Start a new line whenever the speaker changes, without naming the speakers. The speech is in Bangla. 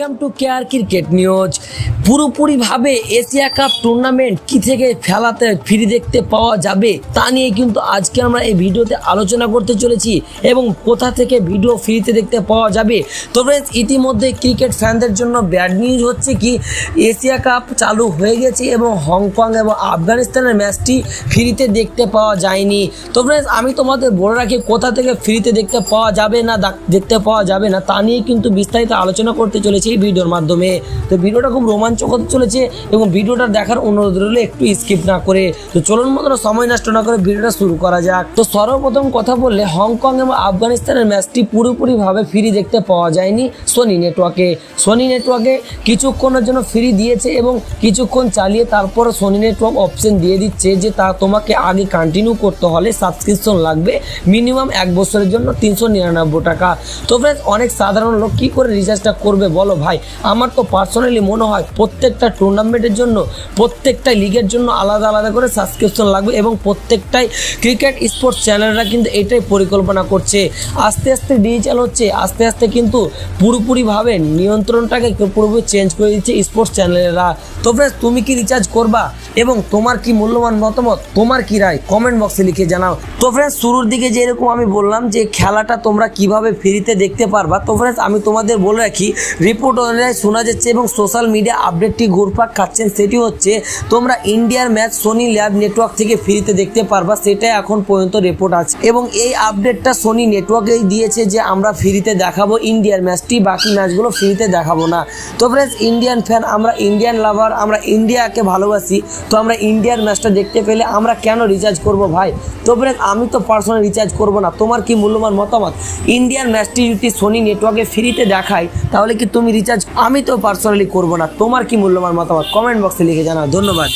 Welcome to care cricket news পুরোপুরিভাবে এশিয়া কাপ টুর্নামেন্ট কি থেকে খেলাতে ফ্রি দেখতে পাওয়া যাবে তা নিয়ে কিন্তু আজকে আমরা এই ভিডিওতে আলোচনা করতে চলেছি এবং কোথা থেকে ভিডিও ফ্রিতে দেখতে পাওয়া যাবে। তো ফ্রেন্ডস ইতিমধ্যে ক্রিকেট ফ্যানদের জন্য ব্যাড নিউজ হচ্ছে কি, এশিয়া কাপ চালু হয়ে গেছে এবং হংকং এবং আফগানিস্তানের ম্যাচটি ফ্রিতে দেখতে পাওয়া যায়নি। তো ফ্রেন্ডস আমি তোমাদের বলে রাখি, কোথা থেকে ফ্রিতে দেখতে পাওয়া যাবে না দেখতে পাওয়া যাবে না তা নিয়ে কিন্তু বিস্তারিত আলোচনা করতে চলেছি এই ভিডিওর মাধ্যমে। তো ভিডিওটা খুব রোমাঞ্চক হতে চলেছে এবং ভিডিওটা দেখার অনুরোধ রইল, একটু স্কিপ না করে। তো চলুন মতন সময় নষ্ট না করে ভিডিওটা শুরু করা যাক। তো সর্বপ্রথম কথা বললে, হংকং এবং আফগানিস্তানের ম্যাচটি পুরোপুরিভাবে ফ্রি দেখতে পাওয়া যায়নি সোনি নেটওয়ার্কে সোনি নেটওয়ার্কে কিছুক্ষণের জন্য ফ্রি দিয়েছে এবং কিছুক্ষণ চালিয়ে তারপর সোনি নেটওয়ার্ক অপশন দিয়ে দিচ্ছে যে তা তোমাকে আগে কন্টিনিউ করতে হলে সাবস্ক্রিপশন লাগবে মিনিমাম এক বছরের জন্য তিনশো নিরানব্বই টাকা। তো ফ্রেন্ডস অনেক সাধারণ লোক কী করে রিচার্জটা করবে বলো ভাই? আমার তো পার্সোনালি মনে হয় প্রত্যেকটা টুর্নামেন্টের জন্য, প্রত্যেকটা লিগের জন্য আলাদা আলাদা করে সাবস্ক্রিপশন লাগবে এবং প্রত্যেকটাই ক্রিকেট স্পোর্টস চ্যানেলরা কিন্তু এটাই পরিকল্পনা করছে। আস্তে আস্তে ডিজিটাল হচ্ছে, আস্তে আস্তে কিন্তু পুরোপুরিভাবে নিয়ন্ত্রণটাকে পুরোপুরি চেঞ্জ করে দিচ্ছে স্পোর্টস চ্যানেলেরা তো ফ্রেন্ডস তুমি কি রিচার্জ করবা? এবং তোমার কি মূল্যবান মতামত? তোমার কি রায়? কমেন্ট বক্সে লিখে জানাও। তো ফ্রেন্ডস শুরুর দিকে যেরকম আমি বললাম যে খেলাটা তোমরা কীভাবে ফ্রিতে দেখতে পারবা, তো ফ্রেন্ডস আমি তোমাদের বলে রাখি রিপোর্ট অনুযায়ী শোনা যাচ্ছে এবং সোশ্যাল মিডিয়া আপডেটটি ঘুরপাক খাচ্ছেন সেটি হচ্ছে, তোমরা ইন্ডিয়ার ম্যাচ সোনি ল্যাব নেটওয়ার্ক থেকে ফ্রিতে দেখতে পারবা, সেটাই এখন পর্যন্ত রিপোর্ট আছে। এবং এই আপডেটটা সোনি নেটওয়ার্কেই দিয়েছে যে, আমরা ফ্রিতে দেখাবো ইন্ডিয়ার ম্যাচটি, বাকি ম্যাচগুলো ফ্রিতে দেখাবো না। তো ফ্রেন্ডস ইন্ডিয়ান ফ্যান আমরা ইন্ডিয়ান লাভার আমরা ইন্ডিয়াকে ভালোবাসি, তো আমরা ইন্ডিয়ার ম্যাচটা দেখতে পেলে আমরা কেন রিচার্জ করব ভাই? তো ফ্রেন্ডস আমি তো পার্সোনাল রিচার্জ করব না। তোমার কি মূল্যবান মতামত? ইন্ডিয়ান ম্যাচটি যদি সোনি নেটওয়ার্কে ফ্রিতে দেখায়, তাহলে কি তুমি রিচার্জ আমি তো পার্সোনালি করব না। তোমার কি মূল্যবান মতামত? কমেন্ট বক্সে লিখে জানাও। ধন্যবাদ।